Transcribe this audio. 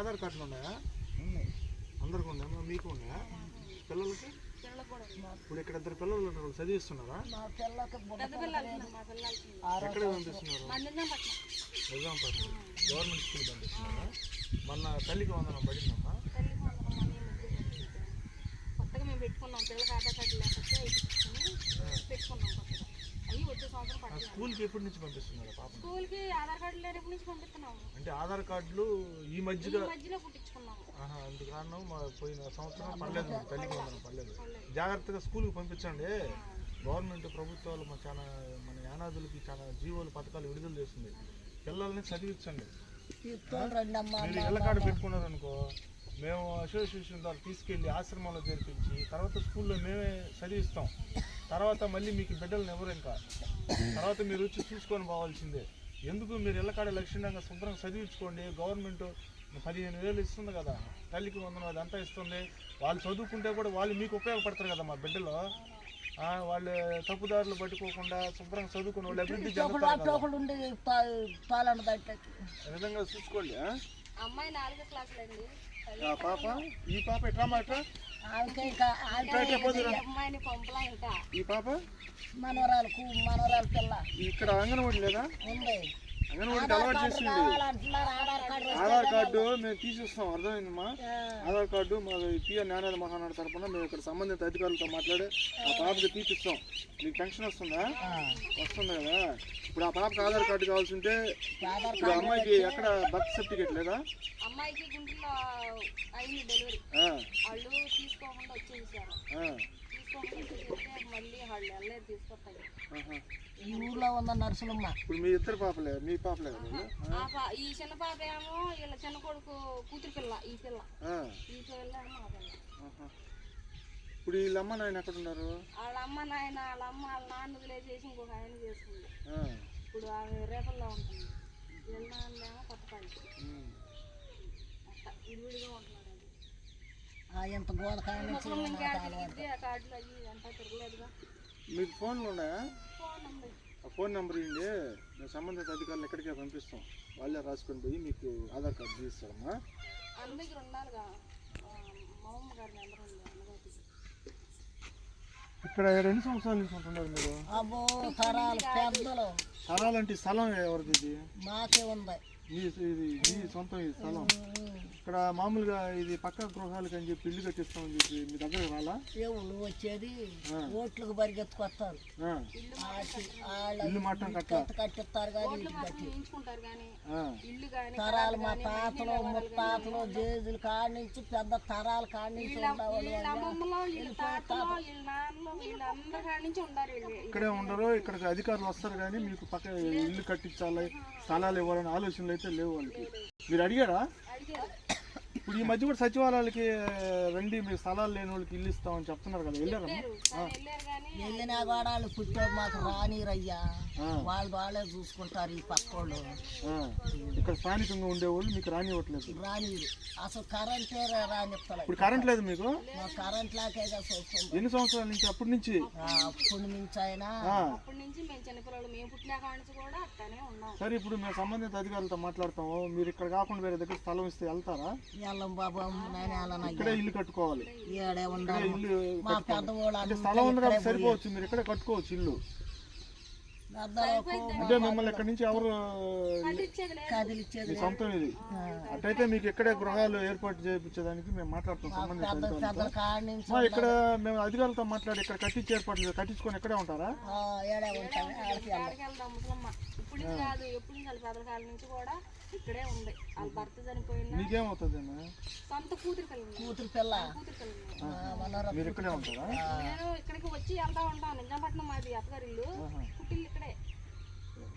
ఆధార్ కార్డులు ఉన్నాయా? అందరికి ఉన్నాయా? మీకు ఉన్నాయా? పిల్లలకి. ఇప్పుడు ఇక్కడ ఇద్దరు పిల్లలు ఉన్నారు చదివిస్తున్నారా? ఎక్కడ పంపిస్తున్నారు? నిజాంపట్నం గవర్నమెంట్ స్కూల్ పంపిస్తున్నారా? మొన్న తల్లికి వందనం పడిందమ్మా తల్లి వందనం అని ముగ్గురు కొత్తగా మేము పెట్టుకున్నాం పిల్లలకి ఆధార్ కార్డు లేకపోతే అవి పెట్టుకుని పెట్టుకున్నాం కొత్తగా అవి వచ్చే సంవత్సరం ఆ పట్ల స్కూల్కి ఎప్పటి నుంచి పంపిస్తున్నారు పాప స్కూల్కి ఆధార్ కార్డు లేనప్పటి నుంచి పంపిస్తున్నాము. అంటే ఆధార్ కార్డులు ఈ ఈ మధ్యగా మధ్యలో పుట్టించుకున్నాము ఆహా, అందుకు కారణం మా పోయిన సంవత్సరం పడలేదు తల్లికి వందనం పడలేదు జాగ్రత్తగా స్కూల్కి పంపించండి. గవర్నమెంట్ ప్రభుత్వాలు మన చాలా మన యానాదులకి చాలా జీవోలు పథకాలు విడుదల చేస్తుంది. పిల్లల్ని చదివించండి. తీసుకొని రండి అమ్మా మీరు ఇళ్ళకాడ పెట్టుకున్నారు అనుకో మేము అసోసియేషన్ ద్వారా తీసుకెళ్ళి ఆశ్రమంలో చేర్పించి తర్వాత స్కూల్లో మేమే చదివిస్తాం. తర్వాత మళ్ళీ మీకు బిడ్డలను ఎవరు ఇంకా? తర్వాత మీరు వచ్చి చూసుకొని పోవాల్సిందే. ఎందుకు మీరు ఇళ్ళకాడ లక్ష్యంగా శుభ్రంగా చదివించుకోండి గవర్నమెంట్ పదిహేను వేలు ఇస్తుంది కదా తల్లికి వందనం అదంతా ఇస్తుంది. వాళ్ళు చదువుకుంటే కూడా వాళ్ళు మీకు ఉపయోగపడతారు కదా మా బిడ్డలు. ఆ, వాళ్ళు తప్పుదారులు పట్టుకోకుండా శుభ్రంగా చదువుకుని వాళ్ళు అభివృద్ధి విధంగా చూసుకోండి ఆ? అమ్మాయి నాలుగో క్లాసులు అండి ఆ పాప? ఈ పాప ఎట్లా మాట ఈ పాప? మనవరాలకు మనవరాల పిల్ల. ఇక్కడ అంగన్వాడి లేదా? ఉంది. అంగన్వాడికి అలవాటు చేసింది. ఆధార్ కార్డు మేము తీసిస్తాం అర్థమైందమ్మా? ఆధార్ కార్డు మా పిఆర్ జ్ఞానాల మహానాడు తరపున మేము ఇక్కడ సంబంధిత అధికారులతో మాట్లాడి ఆ పాపకి తీపిస్తాం. మీకు పెన్షన్ వస్తుందా? వస్తుంది కదా? ఇప్పుడు ఆ పాపకి ఆధార్ కార్డు కావాల్సి ఉంటే ఇప్పుడు అమ్మాయికి ఎక్కడ బర్త్ సర్టిఫికేట్ లేదా అమ్మాయికి గుంటూరులో అయింది డెలివరీ ఆ, వాళ్ళు తీసుకోకుండా వచ్చేసారు ఆ, తీసుకోకుండా వచ్చేస్తే మళ్ళీ వాళ్ళు వెళ్ళలేదు తీసుకొస్తాయి ఆహా. ఉన్న నర్సులమ్మ ఇప్పుడు మీ ఇద్దరు పాపలే మీ పాపలే? ఆ పా- ఈ చిన్న పాప ఏమో వీళ్ళ చిన్న కొడుకు కూతురు పిల్ల ఈ పిల్ల. ఆ, ఈ పిల్ల ఏమో ఆ పిల్ల. ఆహా. ఇప్పుడు వీళ్ళ అమ్మ నాయన ఎక్కడ ఉన్నారు? వాళ్ళ అమ్మ నాయన వాళ్ళ అమ్మ వాళ్ళ నాన్న వదిలేసేసి ఇంకొక ఆయన చేసుకుంది. ఆ, ఇప్పుడు ఆమె రేపల్లో ఉంటుంది. వీళ్ళ నాన్నేమో కొత్తపల్లి ఉమ్. అట్ట విడివిడిగా ఉంటున్నాడు అది. ఆ, ఇంత గోడ కాడ నుంచి ముసలం నాకు ఇంకా అలవాటు. తిరిగి ఆ కార్డులు అవి అంతా తిరగలేదుగా. మీకు ఫోన్లు ఉన్నాయా? ఫోన్ ఆ ఫోన్ నెంబర్ ఇవ్వండి మేము సంబంధిత అధికారులు ఎక్కడికే పంపిస్తాం. వాళ్ళే రాసుకొని పోయి మీకు ఆధార్ కార్డు తీస్తారమ్మా. దగ్గర గారి నెంబర్ ఉంది. ఇక్కడ రెండు సంవత్సరాల నుంచి ఉంటున్నారు మీరు? అబ్బో తరాలు పెద్దలు. స్థలం ఎవరిది ఇది? మాకే ఉంది. మీ ఇది మీ సొంతం ఈ స్థలం. ఇక్కడ మామూలుగా ఇది పక్క గృహాలకి అని చెప్పి ఇల్లు కట్టిస్తామని చెప్పి మీ దగ్గర రాలా? దేవుళ్ళు వచ్చేది ఆ. ఓట్లకు పరిగెత్తుకొస్తారు. ఇల్లు మాత్రం కట్టిస్తారు కానీ తరాలు మా తాతలు ముత్తాతలు జేజులు కాడి నుంచి పెద్ద తరాల కాడి నుంచి ఇక్కడే ఉండరు ఇక్కడికి అధికారులు వస్తారు కానీ మీకు పక్క ఇల్లు కట్టించాలి స్థలాలు ఇవ్వాలని ఆలోచనలు అయితే లేవు వాళ్ళకి. మీరు అడిగారా? ఇప్పుడు ఈ మధ్య కూడా సచివాలయాలకి రండి మీ స్థలాలు లేని వాళ్ళకి ఇల్లు ఇస్తామని చెప్తున్నారు కదా. వెళ్ళారు? వెళ్ళినా కూడా వాళ్ళు పుట్టేది మాకు రానిరయ్యా. వాళ్ళు వాళ్ళే చూసుకుంటారు ఈ పక్కోళ్ళు. ఆ. ఇక్కడ స్థానికంగా ఉండేవాళ్ళు మీకు రానివ్వట్లేదు. రానిరు. అసలు కరెంటే రానిస్తలే ఇప్పుడు కరెంట్ లేదు మీకు? మా కరెంట్ చూస్తుంది ఎన్ని సంవత్సరాల నుంచి? అప్పటి నుంచి? అప్పుడు నుంచి అయినా. ఆ, అప్పటి నుంచి ఉన్నాం. సరే ఇప్పుడు మేము సంబంధిత అధికారులతో మాట్లాడతాము. మీరు ఇక్కడ కాకుండా వేరే దగ్గర స్థలం ఇస్తే వెళ్తారా? ఎల్లం బాబు నేను వెళ్ళనయ్యా ఇక్కడే ఇల్లు కట్టుకోవాలి. ఏడే ఉండాలి. మా పెద్దవాళ్ళు స్థలం సరిపోవచ్చు మీరు ఇక్కడే కట్టుకోవచ్చు ఇల్లు? అంటే మిమ్మల్ని ఇక్కడ నుంచి ఎవరు సొంతం ఇది. అట్టయితే మీకు ఇక్కడే గృహాలు ఏర్పాటు చేయించడానికి మేము మాట్లాడతాం మా ఇక్కడ మేము అధికారులతో మాట్లాడి ఇక్కడ కట్టించి ఏర్పాటు కట్టించుకొని ఇక్కడే ఉంటారా మీకేమవుతుంది సొంత కూతురు పిల్ల మీరు ఇక్కడే ఉంటారా? నేను ఇక్కడికి వచ్చి వెళ్తా ఉంటాను. నిజాంపట్నం మాది అత్తగారి ఇల్లు. ఆహా. పుట్టిల్లు ఇక్కడే